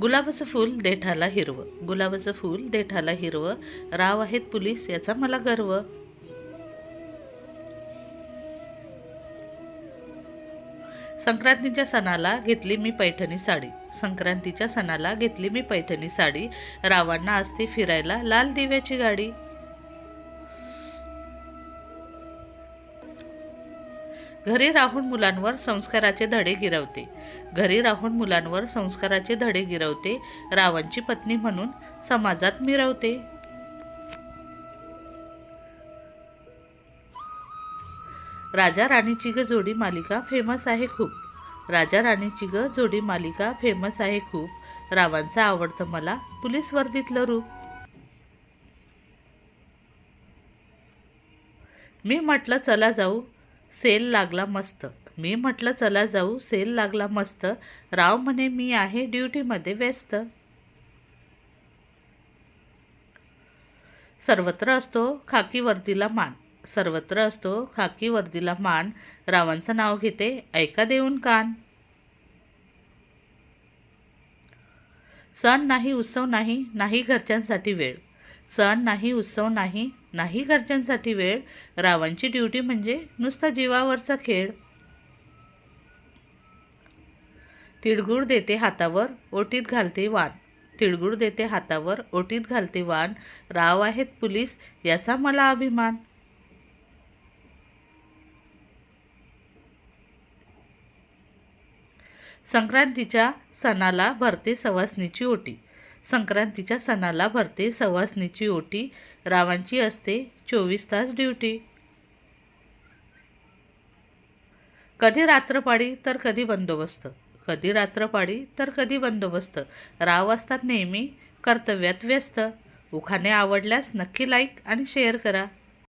गुलाबाचं फूल देठाला हिरवं. गुलाबाचं फूल देठाला हिरवं. राव आहेत पुलीस याचा मला गर्व. संक्रांतीच्या सणाला घेतली मी पैठणी साडी. संक्रांतीच्या सणाला घेतली मी पैठणी साडी. रावांना असते फिरायला लाल दिव्याची गाडी. घरी राहून मुलांवर संस्काराचे धडे गिरवते. घरी राहून मुलांवर संस्काराचे धडे गिरवते रावांची पत्नी म्हणून समाजात मिरवते. राजा राणीची ग जोडी मालिका फेमस आहे खूप. राजा राणीची ग जोडी मालिका फेमस आहे खूप. रावांचं आवडतं मला पोलीस वर्दीतलं रूप. मी म्हटलं चला जाऊ. सेल लागला मस्त. मी म्हटलं चला जाऊ सेल लागला मस्त. राव म्हणे मी आहे ड्युटीमध्ये व्यस्त. सर्वत्र असतो खाकी वर्दीला मान. सर्वत्र असतो खाकी वर्दीला मान. रावांचं नाव घेते ऐका देऊन कान. सण नाही उत्सव नाही नाही घरच्यांसाठी वेळ. सण नाही उत्सव नाही नाही घरच्यांसाठी वेळ रावांची ड्युटी म्हणजे नुसता जीवावरचा खेळ. तिळगुळ देते हातावर ओटीत घालते वान तिळगुळ देते हातावर ओटीत घालते वान राव आहेत पुलीस याचा मला अभिमान. संक्रांतीच्या सणाला भरते सवासणीची ओटी. संक्रांतीच्या सणाला भरते सवासणीची ओटी रावांची असते चोवीस तास ड्युटी. कधी रात्रपाळी तर कधी बंदोबस्त कधी रात्रपाळी तर कधी बंदोबस्त. राव असतात नेहमी कर्तव्यात व्यस्त. उखाणे आवडल्यास नक्की लाईक आणि शेअर करा.